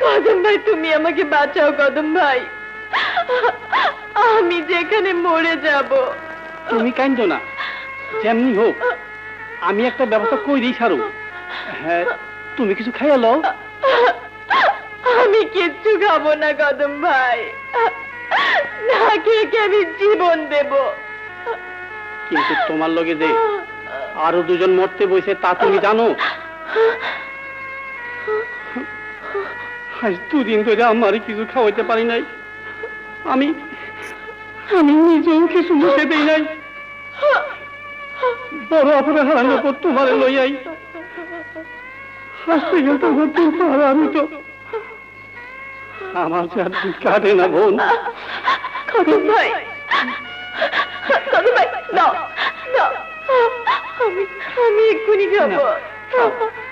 কদম ভাই তুমি আমাকে বাঁচাও কদম ভাই। আমি যেখানে মরে যাব। তুমি কাইন্দ না। যেমনি হোক আমি একটা ব্যবস্থা দিই সারু। হ্যাঁ তুমি কিছু খাইয়া লও। আমি কিচ্ছু খাব না কদম ভাই। না খেয়ে কি আমি জীবন দেব? কিন্তু তোমার লগে যে আরও দুজন মরতে বসে তা তুমি জানো? আজ দুদিন ধরে আমার কিছু খাওয়াইতে পারি নাই। আমি আমি নিজেও কিছু মুখে দেই নাই। বড় অপরাধ হারানোর পর তোমার লইয়াই হাসতে ঘুরতে পারা আমি তো আমার যে আর কাটে না বোন। কদম ভাই কদম ভাই দাও দাও। আমি আমি এক্ষুনি খাও।